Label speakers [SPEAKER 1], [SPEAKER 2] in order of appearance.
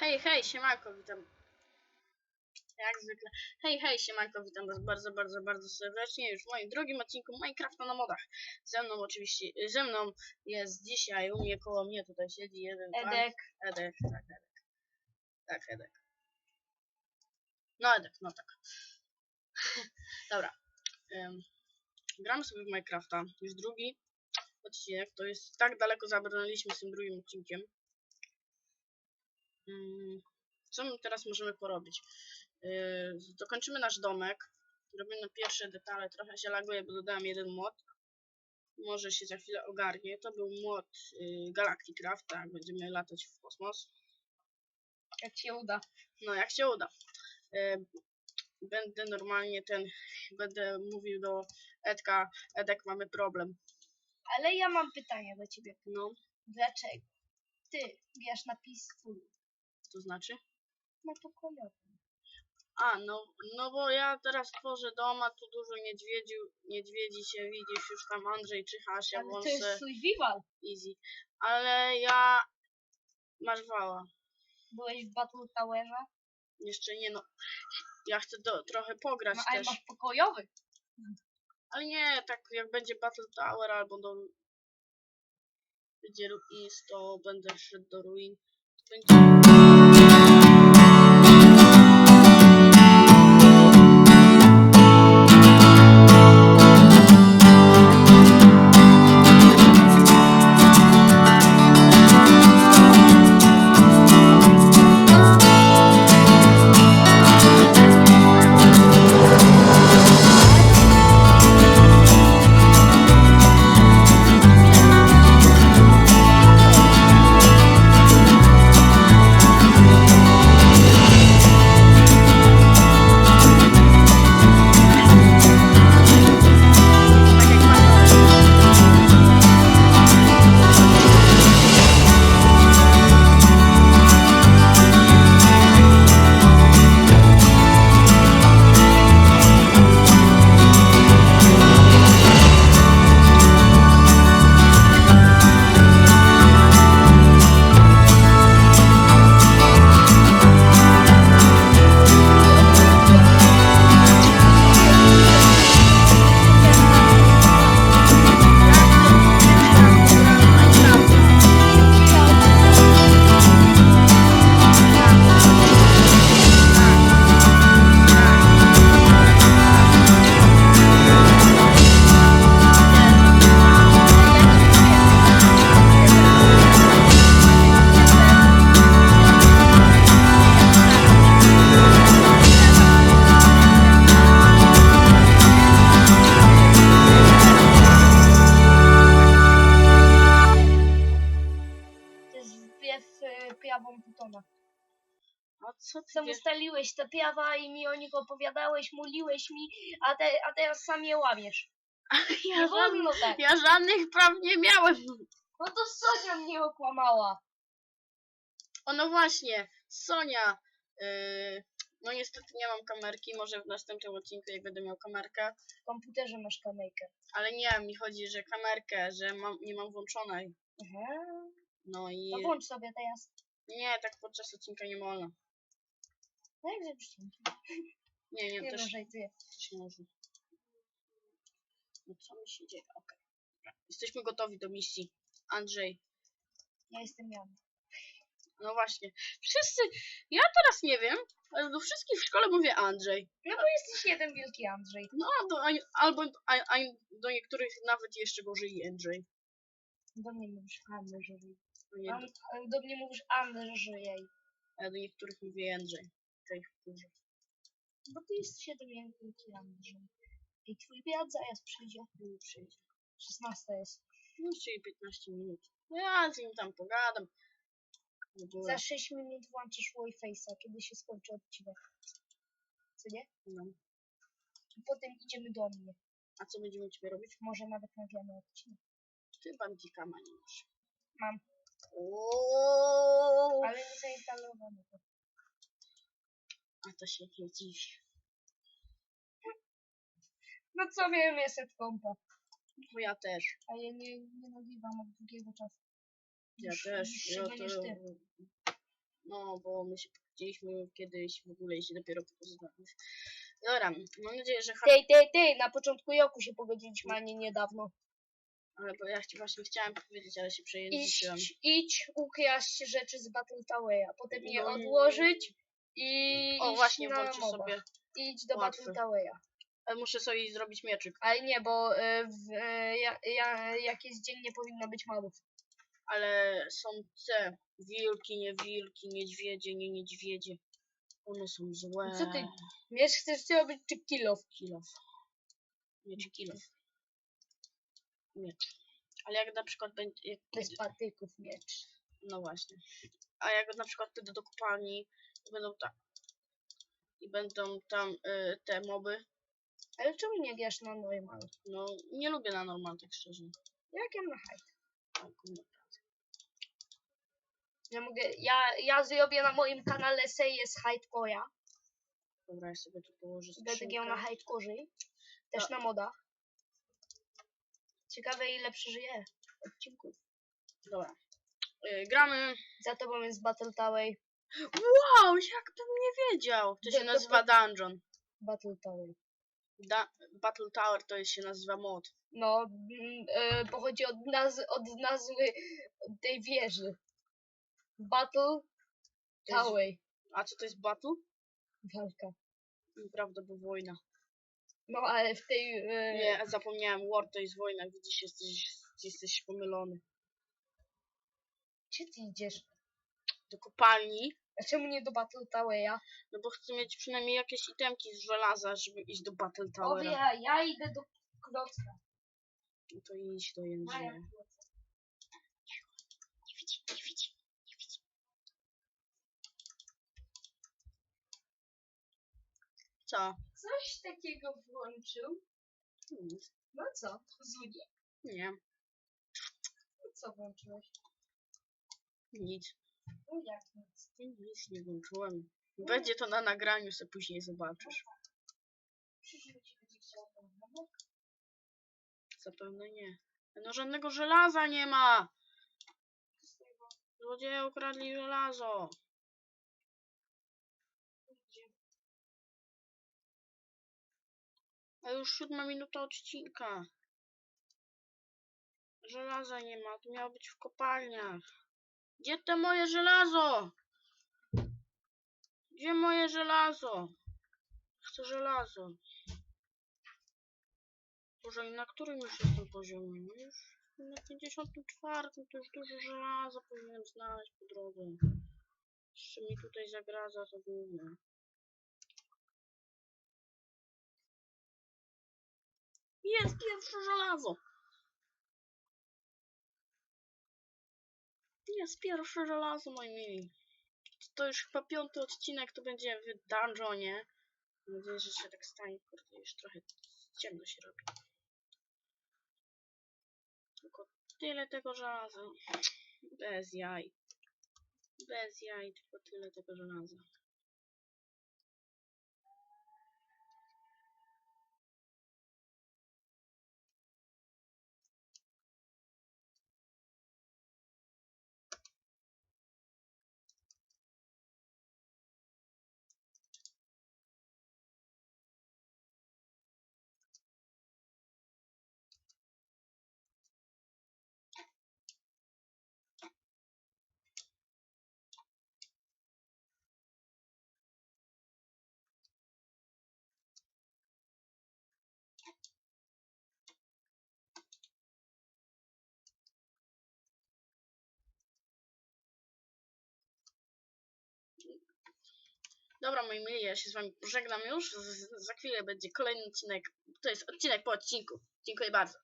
[SPEAKER 1] Hej, hej, siemanko, witam. Jak zwykle. Hej, hej, siemanko, witam was bardzo, bardzo, bardzo serdecznie już w moim drugim odcinku Minecrafta na modach. Ze mną oczywiście, ze mną jest dzisiaj, u mnie, koło mnie tutaj siedzi jeden pan-
[SPEAKER 2] Edek,
[SPEAKER 1] Edek, tak, Edek. Tak, Edek. No, Edek, no tak. Dobra. Ym, gramy sobie w Minecrafta. Już drugi odcinek. To jest tak daleko zabrnęliśmy z tym drugim odcinkiem. Ym, co my teraz możemy porobić? Yy, dokończymy nasz domek. Robimy pierwsze detale. Trochę się laguje, bo dodałem jeden mod. Może się za chwilę ogarnie. To był mod yy, Galacticraft, tak, będziemy latać w kosmos.
[SPEAKER 2] jak się uda.
[SPEAKER 1] No, jak się uda. E, Będę normalnie ten, będę mówił do Edka, Edek, mamy problem.
[SPEAKER 2] Ale ja mam pytanie do ciebie.
[SPEAKER 1] No,
[SPEAKER 2] Dlaczego ty grasz na pistolu
[SPEAKER 1] to znaczy?
[SPEAKER 2] na pokojowym?
[SPEAKER 1] A, no, no bo ja teraz tworzę dom, a tu dużo niedźwiedzi, niedźwiedzi się widzisz, już tam Andrzej czyhasz, ja
[SPEAKER 2] Ale to jest survival.
[SPEAKER 1] easy. Ale ja... Masz wała.
[SPEAKER 2] Byłeś w Battle Towerze,
[SPEAKER 1] Jeszcze nie no. Ja chcę do, trochę pograć
[SPEAKER 2] no ale
[SPEAKER 1] też.
[SPEAKER 2] masz pokojowy.
[SPEAKER 1] Ale nie, tak jak będzie Battle Tower albo do... Będzie Ruins, to będę szedł do ruin. To będzie...
[SPEAKER 2] wbrew y, prawom Pytona.
[SPEAKER 1] A co ty
[SPEAKER 2] Sam
[SPEAKER 1] wiesz?
[SPEAKER 2] ustaliłeś te prawa i mi o nich opowiadałeś, mówiłeś mi, a, te, a teraz sam je łamiesz.
[SPEAKER 1] Ja,
[SPEAKER 2] Nie
[SPEAKER 1] żadnych,
[SPEAKER 2] wolno tak.
[SPEAKER 1] ja żadnych praw nie miałem.
[SPEAKER 2] No to Sonia mnie okłamała.
[SPEAKER 1] O no właśnie, Sonia. Yy, no niestety nie mam kamerki, może w następnym odcinku jak będę miał kamerkę.
[SPEAKER 2] W komputerze masz kamejkę.
[SPEAKER 1] Ale nie, mi chodzi, że kamerkę, że mam, nie mam włączonej.
[SPEAKER 2] Aha.
[SPEAKER 1] No i...
[SPEAKER 2] No włącz sobie teraz.
[SPEAKER 1] Nie, tak podczas odcinka nie.
[SPEAKER 2] No jak cięcie?
[SPEAKER 1] Nie, nie,
[SPEAKER 2] Nie
[SPEAKER 1] też,
[SPEAKER 2] żartuję.
[SPEAKER 1] też nie można. No co mi się dzieje? Okej. Dobra. Jesteśmy gotowi do misji. Andrzej.
[SPEAKER 2] Ja jestem Jan.
[SPEAKER 1] No właśnie. Wszyscy... Ja teraz nie wiem, ale do wszystkich w szkole mówię Andrzej.
[SPEAKER 2] No bo jesteś jeden wielki Andrzej.
[SPEAKER 1] No, a do, a, albo a, a do niektórych nawet jeszcze gorzej Andrzej.
[SPEAKER 2] Do mnie mówisz Andrzej.
[SPEAKER 1] Nie,
[SPEAKER 2] an- do mnie mówisz Andrzej.
[SPEAKER 1] a do niektórych mówię Andrzej. To ich wkurzę.
[SPEAKER 2] Bo ty jesteś jeden wielki Andrzej. I twój brat zaraz przyjdzie.
[SPEAKER 1] Nie przyjdzie.
[SPEAKER 2] 16 jest.
[SPEAKER 1] No, czyli 15 minut. No Ja z nim tam pogadam. W ogóle.
[SPEAKER 2] Za 6 minut włączysz Wi-Face'a, kiedy się skończy odcinek. Co nie?
[SPEAKER 1] No.
[SPEAKER 2] I potem idziemy do mnie.
[SPEAKER 1] A co będziemy u ciebie robić?
[SPEAKER 2] Może nawet nagramy odcinek.
[SPEAKER 1] Ty bandzika ma nie masz.
[SPEAKER 2] Mam.
[SPEAKER 1] Ooo.
[SPEAKER 2] Ale nie zainstalowane. to.
[SPEAKER 1] A to się nie dziwi.
[SPEAKER 2] No co wiem, jest od kompa.
[SPEAKER 1] Bo ja też.
[SPEAKER 2] A ja nie, nie nagrywam od długiego czasu.
[SPEAKER 1] Ja
[SPEAKER 2] Już
[SPEAKER 1] też. Ja
[SPEAKER 2] niż
[SPEAKER 1] to...
[SPEAKER 2] ty.
[SPEAKER 1] No, bo my się pokłóciliśmy kiedyś w ogóle i się dopiero poznaliśmy. Dobra, mam nadzieję, że...
[SPEAKER 2] Tej, tej, tej, na początku roku się pogodziliśmy, a nie niedawno.
[SPEAKER 1] Ale bo ja ci właśnie chciałem powiedzieć, ale się przejęzyczyłem.
[SPEAKER 2] Idź, idź ukraść rzeczy z Battle Towera, potem je
[SPEAKER 1] No,
[SPEAKER 2] odłożyć i
[SPEAKER 1] O,
[SPEAKER 2] iść
[SPEAKER 1] właśnie,
[SPEAKER 2] na
[SPEAKER 1] włączę
[SPEAKER 2] moba.
[SPEAKER 1] sobie.
[SPEAKER 2] Idź do
[SPEAKER 1] łatwe.
[SPEAKER 2] Battle Towera.
[SPEAKER 1] Ale muszę sobie zrobić mieczyk.
[SPEAKER 2] Ale nie, bo y, w, y, ja, ja, jak jest dzień, nie powinno być mobów.
[SPEAKER 1] Ale są te wilki, nie wilki, niedźwiedzie, nie niedźwiedzie. One są złe.
[SPEAKER 2] Co ty? Wiesz, chcesz zrobić czy kill off?
[SPEAKER 1] Kilof. Mieć kilof. Miecz. Ale jak na przykład będzie... Jak,
[SPEAKER 2] Bez patyków miecz.
[SPEAKER 1] no właśnie. A jak na przykład pójdę do kopalni i będą tam... I będą tam y, te moby.
[SPEAKER 2] Ale czemu nie grasz na normal?
[SPEAKER 1] No, nie lubię na normal, tak szczerze.
[SPEAKER 2] Jak ja na hype?
[SPEAKER 1] Tak, no.
[SPEAKER 2] Ja mogę, ja, ja zrobię na moim kanale serię z Hardcore'a.
[SPEAKER 1] Dobra, ja sobie tu położę
[SPEAKER 2] Będę grał na Hardcore'zie. Też na modach. Ciekawe ile przeżyję odcinków.
[SPEAKER 1] Dobra. Y, gramy.
[SPEAKER 2] Za tobą jest Battle Tower.
[SPEAKER 1] Wow, jakbym nie wiedział. To się nazywa dungeon.
[SPEAKER 2] Battle Tower.
[SPEAKER 1] Da Battle Tower to jest, się nazywa mod.
[SPEAKER 2] No, e, pochodzi od, naz od nazwy tej wieży. Battle
[SPEAKER 1] To jest-
[SPEAKER 2] Tower.
[SPEAKER 1] A co to jest battle?
[SPEAKER 2] Walka.
[SPEAKER 1] Prawda, bo wojna.
[SPEAKER 2] No, ale w tej... E,
[SPEAKER 1] Nie, zapomniałem, war to jest wojna. Widzisz, jesteś, jesteś pomylony.
[SPEAKER 2] Gdzie ty idziesz?
[SPEAKER 1] Do kopalni,
[SPEAKER 2] A czemu nie do Battle Towera?
[SPEAKER 1] no bo chcę mieć przynajmniej jakieś itemki z żelaza, żeby iść do Battle
[SPEAKER 2] O,
[SPEAKER 1] Towera.
[SPEAKER 2] ja, ja idę do klocka.
[SPEAKER 1] No to idź do
[SPEAKER 2] Maja klocka.
[SPEAKER 1] Nie widzi, nie widzi, nie widzi. Co?
[SPEAKER 2] Coś takiego włączył.
[SPEAKER 1] Nic.
[SPEAKER 2] No co? Zudzi?
[SPEAKER 1] Nie,
[SPEAKER 2] No co włączyłeś?
[SPEAKER 1] nic.
[SPEAKER 2] No jak nic?
[SPEAKER 1] Nic nie włączyłem. Będzie to na nagraniu, se później zobaczysz.
[SPEAKER 2] Przyszły ci będzie chciał numer?
[SPEAKER 1] Zapewne nie. No żadnego żelaza nie ma! Złodzieje ukradli żelazo. A już siódma minuta odcinka. Żelaza nie ma, to miało być w kopalniach. Gdzie to moje żelazo? Gdzie moje żelazo? Chcę żelazo. Boże, i na którym już jestem poziomie? No Już na 54, to już dużo żelaza powinienem znaleźć po drodze. Jeszcze mi tutaj zagraza to główne. Jest pierwsze żelazo! Jest pierwsze żelazo, moi mili. To już chyba piąty odcinek, to będzie w dungeonie. Mam nadzieję, że się tak stanie. Kurde, już trochę ciemno się robi. Tylko tyle tego żelaza. Bez jaj. Bez jaj, tylko tyle tego żelaza. Dobra, moi mili, ja się z wami pożegnam już. Z, za chwilę będzie kolejny odcinek. To jest odcinek po odcinku. Dziękuję bardzo.